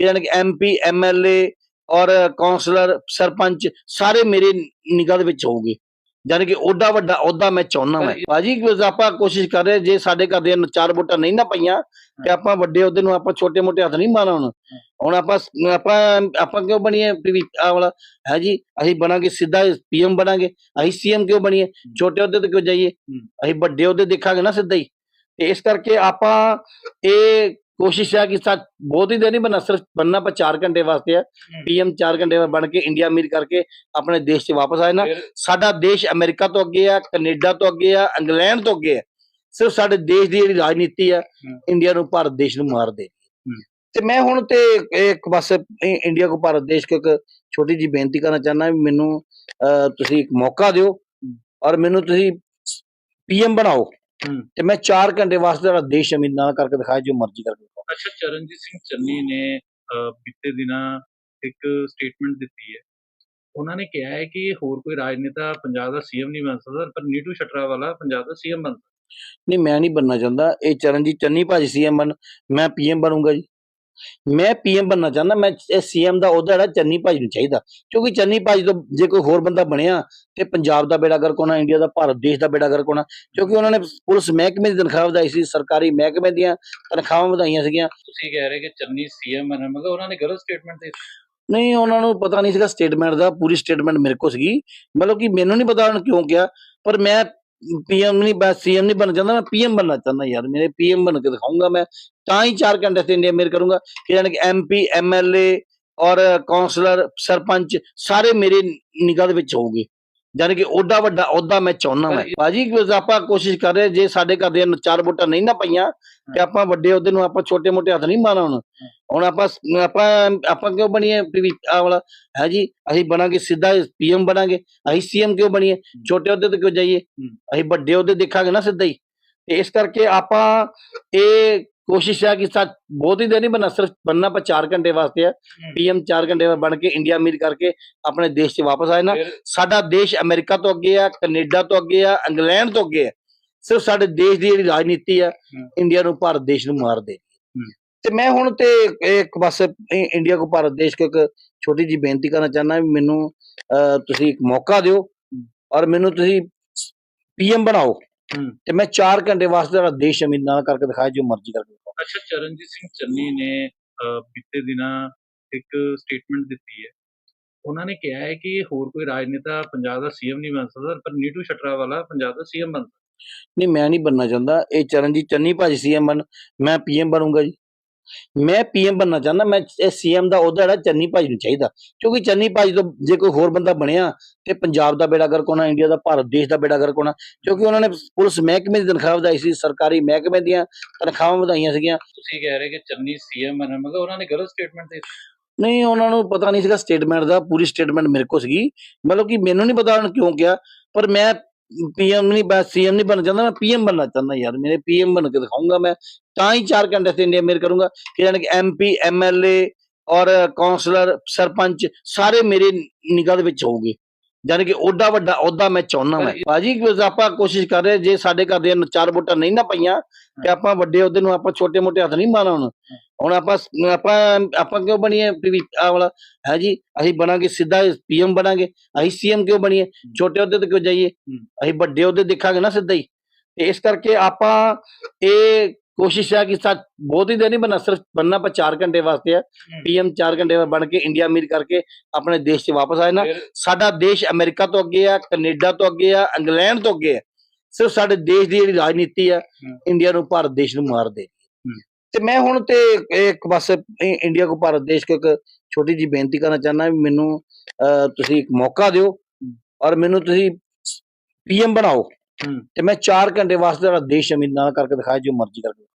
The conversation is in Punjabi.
ਕਿ ਕਿ ਐਮਪੀ ਐਮਐਲਏ ਔਰ ਕਾਉਂਸਲਰ ਸਰਪੰਚ ਸਾਰੇ ਮੇਰੇ ਨਿਗਾਹ ਦੇ ਵਿੱਚ ਹੋਊਗੇ। ਜਾਣੀ ਕਿ ਓਡਾ ਵੱਡਾ ਅਹੁਦਾ ਮੈਂ ਚਾਹੁੰਦਾ ਮੈਂ ਭਾਜੀ ਆਪਾਂ ਕੋਸ਼ਿਸ਼ ਕਰ ਰਹੇ ਜੇ ਸਾਡੇ ਘਰ ਦੇ ਚਾਰ ਵੋਟਾਂ ਨਹੀਂ ਨਾ ਪਈਆਂ ਤੇ ਆਪਾਂ ਵੱਡੇ ਅਹੁਦੇ ਨੂੰ ਆਪਾਂ ਛੋਟੇ ਮੋਟੇ ਹੱਥ ਨਹੀਂ ਮਾਰਨਾ ਹੁਣ। ਹੁਣ ਆਪਾਂ ਆਪਾਂ ਆਪਾਂ ਕਿਉਂ ਬਣੀਏ? ਆਹ ਵਾਲਾ ਹੈ ਜੀ ਅਸੀਂ ਬਣਾਂਗੇ ਸਿੱਧਾ ਪੀਐਮ ਬਣਾਂਗੇ ਅਸੀਂ ਸੀਐਮ ਕਿਉਂ ਬਣੀਏ? ਛੋਟੇ ਅਹੁਦੇ ਤੇ ਕਿਉਂ ਜਾਈਏ? ਅਸੀਂ ਵੱਡੇ ਅਹੁਦੇ ਦੇਖਾਂਗੇ ਨਾ ਸਿੱਧਾ ਹੀ। ਤੇ ਇਸ ਕਰਕੇ ਆਪਾਂ ਇਹ ਕੋਸ਼ਿਸ਼ ਹੈ ਕਿ ਸਾ ਬਹੁਤ ਹੀ ਨਹੀਂ ਬਣਨਾ ਸਿਰਫ ਬਣਨਾ ਆਪਾਂ 4 ਘੰਟੇ ਵਾਸਤੇ ਆ ਪੀਐਮ 4 ਘੰਟੇ ਬਾਅਦ ਬਣ ਕੇ ਇੰਡੀਆ ਅਮੀਰ ਕਰਕੇ ਆਪਣੇ ਦੇਸ਼ 'ਚ ਵਾਪਸ ਆਏ ਨਾ ਫਿਰ- ਸਾਡਾ ਦੇਸ਼ ਅਮਰੀਕਾ ਤੋਂ ਅੱਗੇ ਆ ਕੈਨੇਡਾ ਤੋਂ ਅੱਗੇ ਆ ਇੰਗਲੈਂਡ ਤੋਂ ਅੱਗੇ ਆ ਸਿਰਫ ਸਾਡੇ ਦੇਸ਼ ਦੀ ਜਿਹੜੀ ਰਾਜਨੀਤੀ ਆ। ਇੰਡੀਆ ਨੂੰ ਭਾਰਤ ਦੇਸ਼ ਨੂੰ ਮਾਰ ਦੇ। ਤੇ ਮੈਂ ਹੁਣ ਤੇ ਇੱਕ ਬਸ ਇੰਡੀਆ ਕੋ ਭਾਰਤ ਦੇਸ਼ ਕੋ ਇੱਕ ਛੋਟੀ ਜੀ ਬੇਨਤੀ ਕਰਨਾ ਚਾਹੁੰਦਾ ਵੀ ਮੈਨੂੰ ਤੁਸੀਂ ਇੱਕ ਮੌਕਾ ਦਿਓ ਔਰ ਮੈਨੂੰ ਤੁਸੀਂ ਪੀਐਮ ਬਣਾਓ। ਤੇ ਮੈਂ 4 ਘੰਟੇ ਵਾਸਤੇ ਤੁਹਾਡਾ ਦੇਸ਼ ਅਮੀਰ ਨਾਲ ਕਰਕੇ ਦਿਖਾਇਆ ਜੋ ਮਰਜ਼ੀ ਕਰਕੇ। ਅੱਛਾ ਚਰਨਜੀਤ ਸਿੰਘ ਚੰਨੀ ਨੇ ਅਹ, ਬੀਤੇ ਦਿਨਾਂ ਇੱਕ ਸਟੇਟਮੈਂਟ ਦਿੱਤੀ ਹੈ। ਉਹਨਾਂ ਨੇ ਕਿਹਾ ਹੈ ਕਿ ਹੋਰ ਕੋਈ ਰਾਜਨੇਤਾ ਪੰਜਾਬ ਦਾ ਸੀਐਮ ਨਹੀਂ ਬਣ ਸਕਦਾ ਪਰ ਨੀਟੂ ਸ਼ਟਰਾਵਾਲਾ ਪੰਜਾਬ ਦਾ ਸੀਐਮ ਬਣ ਸਕਦਾ ਨਹੀਂ ਮੈਂ ਨਹੀਂ ਬਣਨਾ ਚਾਹੁੰਦਾ। ਇਹ ਚਰਨਜੀਤ ਚੰਨੀ ਭਾਜੀ ਸੀਐਮ ਬਣ ਮੈਂ ਪੀਐਮ ਬਣੂੰਗਾ ਜੀ। ਮੈਂ ਪੀਐਮ ਬਣਨਾ ਚਾਹੁੰਦਾ ਮੈਂ ਇਹ ਸੀਐਮ ਦਾ ਉਹਦਾ ਜਿਹੜਾ ਚੰਨੀ ਭਾਜੀ ਨੂੰ ਚਾਹੀਦਾ। ਕਿਉਂਕਿ ਚੰਨੀ ਭਾਜੀ ਤੋਂ ਜੇ ਕੋਈ ਹੋਰ ਬੰਦਾ ਬਣਿਆ ਤੇ ਪੰਜਾਬ ਦਾ ਬੇੜਾ ਗਰਕ ਹੋਣਾ ਇੰਡੀਆ ਦਾ ਭਾਰਤ ਦੇਸ਼ ਦਾ ਬੇੜਾ ਗਰਕ ਹੋਣਾ ਕਿਉਂਕਿ ਉਹਨਾਂ ਨੇ ਪੁਲਿਸ ਮਹਿਕਮੇ ਦੀ ਤਨਖਾਹ ਵਧਾਈ ਸੀ ਸਰਕਾਰੀ ਮਹਿਕਮੇ ਦੀਆਂ ਤਨਖਾਹਾਂ ਵਧਾਈਆਂ ਸੀਗੀਆਂ। ਤੁਸੀਂ ਕਹਿ ਰਹੇ ਕਿ ਚੰਨੀ ਸੀਐਮ ਬਣ ਮਤਲਬ ਉਹਨਾਂ ਨੇ ਗਲਤ ਸਟੇਟਮੈਂਟ ਦਿੱਤੀ। ਨਹੀਂ ਉਹਨਾਂ ਨੂੰ ਪਤਾ ਨਹੀਂ ਸੀਗਾ ਸਟੇਟਮੈਂਟ ਦਾ ਪੂਰੀ ਸਟੇਟਮੈਂਟ ਮੇਰੇ ਕੋਲ ਸੀਗੀ। ਮਤਲਬ ਕਿ ਮੈਨੂੰ ਨਹੀਂ ਪਤਾ ਉਹਨਾਂ ਕਿਉਂ ਕਿਹਾ ਪਰ ਮੈਂ ਪੀਐਮ ਨਹੀਂ ਬਸ ਸੀਐਮ ਨਹੀਂ ਬਣਨਾ ਚਾਹੁੰਦਾ ਮੈਂ ਪੀਐਮ ਬਣਨਾ ਚਾਹੁੰਦਾ ਯਾਰ, ਮੇਰੇ ਪੀਐਮ ਬਣ ਕੇ ਦਿਖਾਊਂਗਾ ਮੈਂ। ਤਾਂ ਹੀ 4 ਘੰਟੇ ਤੇ ਇੰਡੀਆ ਮੇਰ ਕਰੂੰਗਾ, ਕਿ ਜਾਣੀ ਕਿ ਐਮਪੀ ਐਮਐਲਏ ਔਰ ਕਾਉਂਸਲਰ ਸਰਪੰਚ, ਸਾਰੇ ਮੇਰੇ ਨਿਗਾਹ ਦੇ ਵਿੱਚ ਹੋਊਗੇ। ਜਾਣੀ ਕਿ ਓਡਾ ਵੱਡਾ ਅਹੁਦਾ ਮੈਂ ਚਾਹੁੰਦਾ ਮੈਂ ਭਾਜੀ ਆਪਾਂ ਕੋਸ਼ਿਸ਼ ਕਰ ਰਹੇ ਜੇ ਸਾਡੇ ਘਰ ਦੇ ਚਾਰ ਵੋਟਾਂ ਨਹੀਂ ਨਾ ਪਈਆਂ ਤੇ ਆਪਾਂ ਵੱਡੇ ਅਹੁਦੇ ਨੂੰ ਆਪਾਂ ਛੋਟੇ ਮੋਟੇ ਹੱਥ ਨਹੀਂ ਮਾਰਨਾ ਹੁਣ। ਹੁਣ ਆਪਾਂ ਆਪਾਂ ਆਪਾਂ ਕਿਉਂ ਬਣੀਏ? ਆਹ ਵਾਲਾ ਹੈ ਜੀ ਅਸੀਂ ਬਣਾਂਗੇ ਸਿੱਧਾ ਪੀਐਮ ਬਣਾਂਗੇ ਅਸੀਂ ਸੀਐਮ ਕਿਉਂ ਬਣੀਏ? ਛੋਟੇ ਅਹੁਦੇ ਤੇ ਕਿਉਂ ਜਾਈਏ? ਅਸੀਂ ਵੱਡੇ ਅਹੁਦੇ ਦੇਖਾਂਗੇ ਨਾ ਸਿੱਧਾ ਹੀ। ਤੇ ਇਸ ਕਰਕੇ ਆਪਾਂ ਇਹ ਕੋਸ਼ਿਸ਼ ਹੈ ਕਿ ਸਾ ਬਹੁਤ ਹੀ ਦੇਰ ਨਹੀਂ ਬਣਨਾ ਸਿਰਫ ਬਣਨਾ ਆਪਾਂ 4 ਘੰਟੇ ਵਾਸਤੇ ਆ ਪੀਐਮ 4 ਘੰਟੇ ਬਣ ਕੇ ਇੰਡੀਆ ਅਮੀਰ ਕਰਕੇ ਆਪਣੇ ਦੇਸ਼ 'ਚ ਵਾਪਸ ਆਏ ਨਾ ਸਾਡਾ ਦੇਸ਼ ਅਮਰੀਕਾ ਤੋਂ ਅੱਗੇ ਆ ਕੈਨੇਡਾ ਤੋਂ ਅੱਗੇ ਆ ਇੰਗਲੈਂਡ ਤੋਂ ਅੱਗੇ ਆ ਸਿਰਫ ਸਾਡੇ ਦੇਸ਼ ਦੀ ਜਿਹੜੀ ਰਾਜਨੀਤੀ ਆ। ਇੰਡੀਆ ਨੂੰ ਭਾਰਤ ਦੇਸ਼ ਨੂੰ ਮਾਰ ਦੇ। ਤੇ ਮੈਂ ਹੁਣ ਤੇ ਇੱਕ ਬਸ ਇੰਡੀਆ ਕੋ ਭਾਰਤ ਦੇਸ਼ ਕੋ ਇੱਕ ਛੋਟੀ ਜੀ ਬੇਨਤੀ ਕਰਨਾ ਚਾਹੁੰਦਾ ਵੀ ਮੈਨੂੰ ਤੁਸੀਂ ਇੱਕ ਮੌਕਾ ਦਿਓ ਔਰ ਮੈਨੂੰ ਤੁਸੀਂ ਪੀਐਮ ਬਣਾਓ। ਤੇ ਮੈਂ 4 ਘੰਟੇ ਵਾਸਤੇ ਤੁਹਾਡਾ ਦੇਸ਼ ਅਮੀਰ ਨਾਲ ਕਰਕੇ ਦਿਖਾਇਆ ਜੋ ਮਰਜ਼ੀ ਕਰਕੇ। ਅੱਛਾ ਚਰਨਜੀਤ ਸਿੰਘ ਚੰਨੀ ਨੇ ਅਹ, ਬੀਤੇ ਦਿਨਾਂ ਇੱਕ ਸਟੇਟਮੈਂਟ ਦਿੱਤੀ ਹੈ। ਉਹਨਾਂ ਨੇ ਕਿਹਾ ਹੈ ਕਿ ਹੋਰ ਕੋਈ ਰਾਜਨੇਤਾ ਪੰਜਾਬ ਦਾ ਸੀਐਮ ਨਹੀਂ ਬਣ ਸਕਦਾ ਪਰ ਨੀਟੂ ਸ਼ਟਰਾਵਾਲਾ ਪੰਜਾਬ ਦਾ ਸੀਐਮ ਬਣ ਸਕਦਾ। ਨਹੀਂ ਮੈਂ ਨਹੀਂ ਬਣਨਾ ਚਾਹੁੰਦਾ। ਇਹ ਚਰਨਜੀਤ ਚੰਨੀ ਭਾਜੀ ਸੀਐਮ ਬਣ ਮੈਂ ਪੀਐਮ ਬਣੂੰਗਾ ਜੀ। ਮੈਂ ਪੀਐਮ ਬਣਨਾ ਚਾਹੁੰਦਾ ਮੈਂ ਇਹ ਸੀਐਮ ਦਾ ਉਹਦਾ ਜਿਹੜਾ ਚੰਨੀ ਭਾਜੀ ਨੂੰ ਚਾਹੀਦਾ। ਕਿਉਂਕਿ ਚੰਨੀ ਭਾਜੀ ਤੋਂ ਜੇ ਕੋਈ ਹੋਰ ਬੰਦਾ ਬਣਿਆ ਤੇ ਪੰਜਾਬ ਦਾ ਬੇੜਾ ਗਰਕ ਹੋਣਾ ਇੰਡੀਆ ਦਾ ਭਾਰਤ ਦੇਸ਼ ਦਾ ਬੇੜਾ ਗਰਕ ਹੋਣਾ ਕਿਉਂਕਿ ਉਹਨਾਂ ਨੇ ਪੁਲਿਸ ਮਹਿਕਮੇ ਦੀ ਤਨਖਾਹ ਵਧਾਈ ਸੀ ਸਰਕਾਰੀ ਮਹਿਕਮੇ ਦੀਆਂ ਤਨਖਾਹਾਂ ਵਧਾਈਆਂ ਸੀਗੀਆਂ। ਤੁਸੀਂ ਕਹਿ ਰਹੇ ਕਿ ਚੰਨੀ ਸੀਐਮ ਬਣ ਮਤਲਬ ਉਹਨਾਂ ਨੇ ਗਲਤ ਸਟੇਟਮੈਂਟ ਦਿੱਤੀ। ਨਹੀਂ ਉਹਨਾਂ ਨੂੰ ਪਤਾ ਨਹੀਂ ਸੀਗਾ ਸਟੇਟਮੈਂਟ ਦਾ ਪੂਰੀ ਸਟੇਟਮੈਂਟ ਮੇਰੇ ਕੋਲ ਸੀਗੀ। ਮਤਲਬ ਕਿ ਮੈਨੂੰ ਨਹੀਂ ਪਤਾ ਉਹਨਾਂ ਕਿਉਂ ਕਿਹਾ ਪਰ ਮੈਂ ਪੀਐਮ ਨਹੀਂ ਬਸ ਸੀਐਮ ਨਹੀਂ ਬਣਨਾ ਚਾਹੁੰਦਾ, ਮੈਂ ਪੀਐਮ ਬਣਨਾ ਚਾਹੁੰਦਾ ਯਾਰ, ਮੇਰੇ ਪੀਐਮ ਬਣ ਕੇ ਦਿਖਾਊਂਗਾ ਮੈਂ। ਤਾਂ ਹੀ 4 ਘੰਟੇ ਤੇ ਇੰਡੀਆ ਮੇਰ ਕਰੂੰਗਾ ਕਿ ਜਾਣੀ ਕਿ ਐਮਪੀ ਐਮਐਲਏ ਔਰ ਕਾਉਂਸਲਰ ਸਰਪੰਚ, ਸਾਰੇ ਮੇਰੇ ਨਿਗਾਹ ਦੇ ਵਿੱਚ ਹੋਊਗੇ। ਜਾਣੀ ਕਿ ਓਡਾ ਵੱਡਾ ਅਹੁਦਾ ਮੈਂ ਚਾਹੁੰਦਾ ਮੈਂ ਭਾਜੀ ਆਪਾਂ ਕੋਸ਼ਿਸ਼ ਕਰ ਰਹੇ ਜੇ ਸਾਡੇ ਘਰ ਦੇ ਚਾਰ ਵੋਟਾਂ ਨਹੀਂ ਨਾ ਪਈਆਂ ਤੇ ਆਪਾਂ ਵੱਡੇ ਅਹੁਦੇ ਨੂੰ ਆਪਾਂ ਛੋਟੇ ਮੋਟੇ ਹੱਥ ਨਹੀਂ ਮਾਰਨਾ ਹੁਣ। ਹੁਣ ਆਪਾਂ ਆਪਾਂ ਆਪਾਂ ਕਿਉਂ ਬਣੀਏ? ਆਹ ਵਾਲਾ ਹੈ ਜੀ? ਅਸੀਂ ਬਣਾਂਗੇ ਸਿੱਧਾ ਪੀਐਮ ਬਣਾਂਗੇ। ਅਸੀਂ ਸੀਐਮ ਕਿਉਂ ਬਣੀਏ? ਛੋਟੇ ਅਹੁਦੇ ਤੇ ਕਿਉਂ ਜਾਈਏ? ਅਸੀਂ ਵੱਡੇ ਅਹੁਦੇ ਦੇਖਾਂਗੇ ਨਾ ਸਿੱਧਾ ਹੀ। ਤੇ ਇਸ ਕਰਕੇ ਆਪਾਂ ਇਹ ਕੋਸ਼ਿਸ਼ ਹੈ ਕਿ ਸਾ ਬਹੁਤ ਹੀ ਦੇਰ ਨਹੀਂ ਬਣਨਾ ਸਿਰਫ ਬਣਨਾ ਆਪਾਂ 4 ਘੰਟੇ ਵਾਸਤੇ ਆ ਪੀਐਮ 4 ਘੰਟੇ ਬਣ ਕੇ ਇੰਡੀਆ ਅਮੀਰ ਕਰਕੇ ਆਪਣੇ ਦੇਸ਼ 'ਚ ਵਾਪਸ ਆਏ ਨਾ ਸਾਡਾ ਦੇਸ਼ ਅਮਰੀਕਾ ਤੋਂ ਅੱਗੇ ਆ ਕੈਨੇਡਾ ਤੋਂ ਅੱਗੇ ਆ ਇੰਗਲੈਂਡ ਤੋਂ ਅੱਗੇ ਆ ਸਿਰਫ ਸਾਡੇ ਦੇਸ਼ ਦੀ ਜਿਹੜੀ ਰਾਜਨੀਤੀ ਆ। ਇੰਡੀਆ ਨੂੰ ਭਾਰਤ ਦੇਸ਼ ਨੂੰ ਮਾਰ ਦੇ। ਤੇ ਮੈਂ ਹੁਣ ਤੇ ਇੱਕ ਬਸ ਇੰਡੀਆ ਕੋ ਭਾਰਤ ਦੇਸ਼ ਕੋ ਇੱਕ ਛੋਟੀ ਜੀ ਬੇਨਤੀ ਕਰਨਾ ਚਾਹੁੰਦਾ ਵੀ ਮੈਨੂੰ ਤੁਸੀਂ ਇੱਕ ਮੌਕਾ ਦਿਓ ਔਰ ਮੈਨੂੰ ਤੁਸੀਂ ਪੀਐਮ ਬਣਾਓ। ਤੇ ਮੈਂ 4 ਘੰਟੇ ਵਾਸਤੇ ਤੁਹਾਡਾ ਦੇਸ਼ ਅਮੀਰ ਨਾਲ ਕਰਕੇ ਦਿਖਾਇਆ ਜੋ ਮਰਜ਼ੀ ਕਰਕੇ